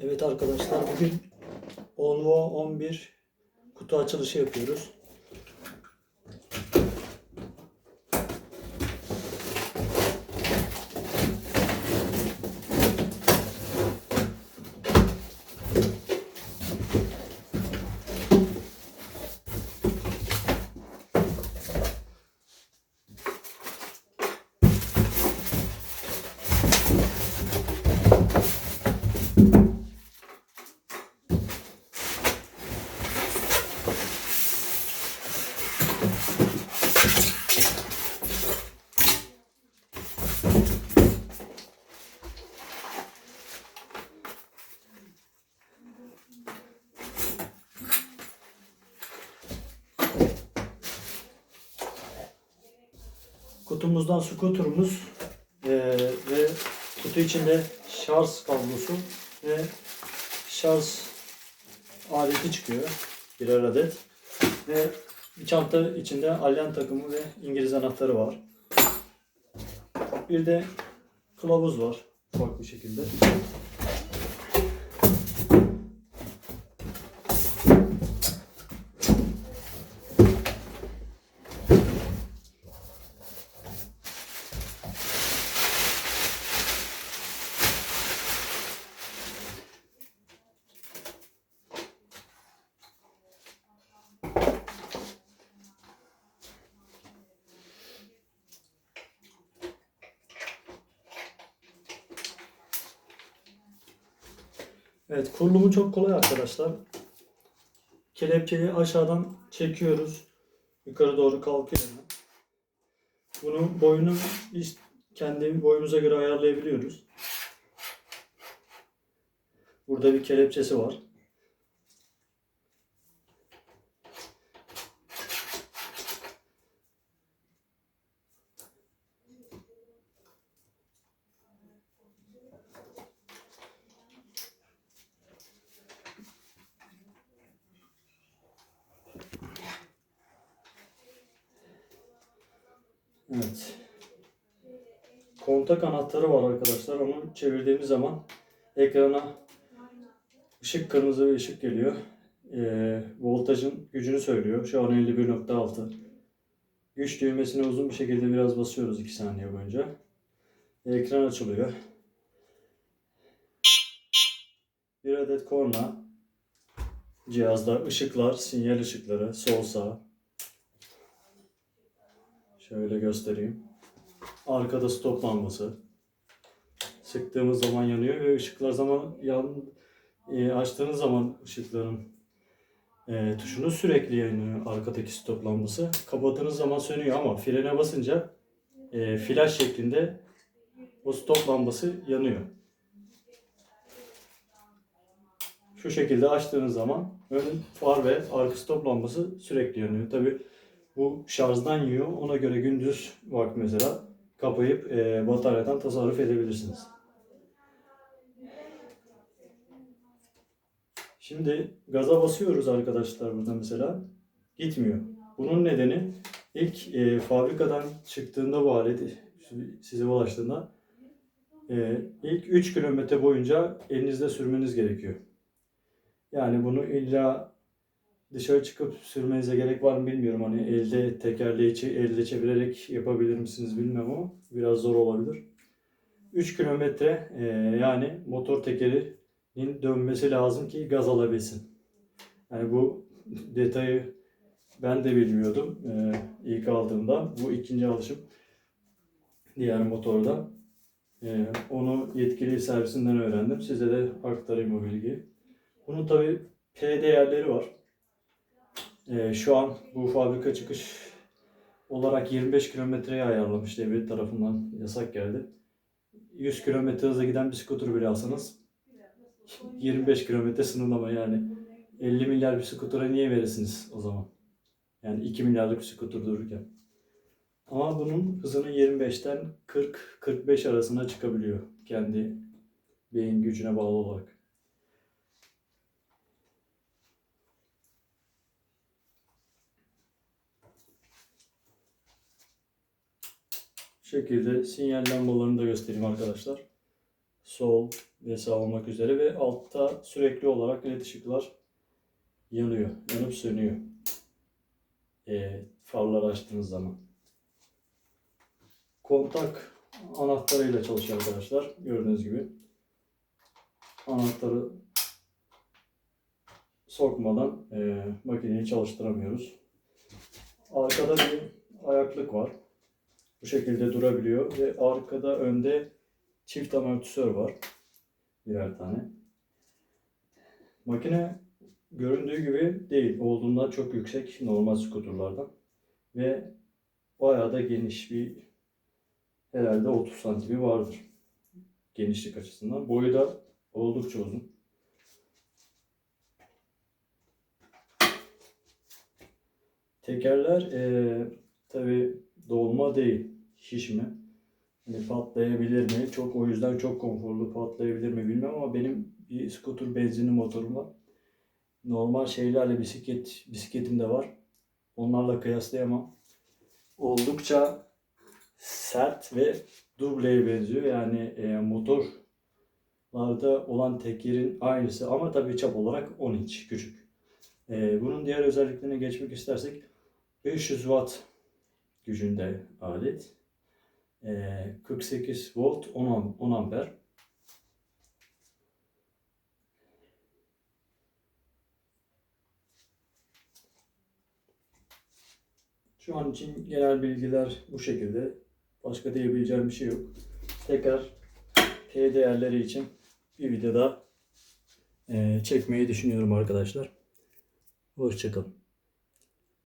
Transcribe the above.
Evet arkadaşlar bugün Onvo 11 kutu açılışı yapıyoruz. Kutumuzdan skuterumuz eee, ve kutu içinde şarj kablosu ve şarj aleti çıkıyor. Birer adet. Ve bir çanta içinde alyan takımı ve İngiliz anahtarı var. Bir de kılavuz var bir şekilde. Evet kurulumu çok kolay arkadaşlar. Kelepçeyi aşağıdan çekiyoruz. Yukarı doğru kalkıyor. Bunun boyunu biz kendi boyumuza göre ayarlayabiliyoruz. Burada bir kelepçesi var. Evet. Kontak anahtarı var arkadaşlar. Onu çevirdiğimiz zaman ekrana ışık kırmızı bir ışık geliyor. Ee, voltajın gücünü söylüyor. Şu an 51.6. Güç düğmesine uzun bir şekilde biraz basıyoruz 2 saniye boyunca. Ekran açılıyor. Bir adet korna. Cihazda ışıklar, sinyal ışıkları, sol sağ. Şöyle göstereyim. Arkada stop lambası. Sıktığımız zaman yanıyor ve ışıklar zaman yan, e, açtığınız zaman ışıkların e, tuşunu sürekli yanıyor arkadaki stop lambası. Kapattığınız zaman sönüyor ama frene basınca e, flash şeklinde o stop lambası yanıyor. Şu şekilde açtığınız zaman ön far ve arka stop lambası sürekli yanıyor. Tabi bu şarjdan yiyor. Ona göre gündüz vakti mesela kapayıp e, bataryadan tasarruf edebilirsiniz. Şimdi gaza basıyoruz arkadaşlar burada mesela. Gitmiyor. Bunun nedeni ilk e, fabrikadan çıktığında bu alet size ulaştığında e, ilk 3 kilometre boyunca elinizde sürmeniz gerekiyor. Yani bunu illa dışarı çıkıp sürmenize gerek var mı bilmiyorum. Hani elde tekerleği elde çevirerek yapabilir misiniz bilmem ama biraz zor olabilir. 3 kilometre e, yani motor tekerinin dönmesi lazım ki gaz alabilsin. Yani bu detayı ben de bilmiyordum e, ilk aldığımda. Bu ikinci alışım diğer motorda. E, onu yetkili servisinden öğrendim. Size de aktarayım o bilgiyi. Bunun tabi P değerleri var. Ee, şu an bu fabrika çıkış olarak 25 kilometreye ayarlamış devlet tarafından yasak geldi. 100 kilometre hızla giden bir skuter bile alsanız 25 kilometre sınırlama yani 50 milyar bir skutura niye verirsiniz o zaman? Yani 2 milyarlık bir skuter dururken. Ama bunun hızının 25'ten 40-45 arasına çıkabiliyor kendi beyin gücüne bağlı olarak. Şekilde sinyal lambalarını da göstereyim arkadaşlar. sol ve sağ olmak üzere ve altta sürekli olarak led ışıklar yanıyor, yanıp sönüyor. E, farları açtığınız zaman. Kontak anahtarıyla çalışıyor arkadaşlar. Gördüğünüz gibi. Anahtarı sokmadan e, makineyi çalıştıramıyoruz. Arkada bir ayaklık var. Bu şekilde durabiliyor ve arkada önde çift amortisör var. Birer tane. Makine göründüğü gibi değil. Olduğundan çok yüksek normal skuterlardan. Ve bayağı da geniş bir herhalde 30 santimi vardır. Genişlik açısından. Boyu da oldukça uzun. Tekerler eee tabi dolma değil, şişme. Hani patlayabilir mi? Çok o yüzden çok konforlu patlayabilir mi bilmem ama benim bir scooter benzinli motorum var. Normal şeylerle bisiklet bisikletim de var. Onlarla kıyaslayamam. Oldukça sert ve dubleye benziyor. Yani e, motorlarda olan tekerin aynısı ama tabii çap olarak 10 inç küçük. E, bunun diğer özelliklerine geçmek istersek 500 watt gücünde alet. E, 48 volt 10, am- 10 amper. Şu an için genel bilgiler bu şekilde. Başka diyebileceğim bir şey yok. Tekrar P değerleri için bir video daha çekmeyi düşünüyorum arkadaşlar. Hoşçakalın.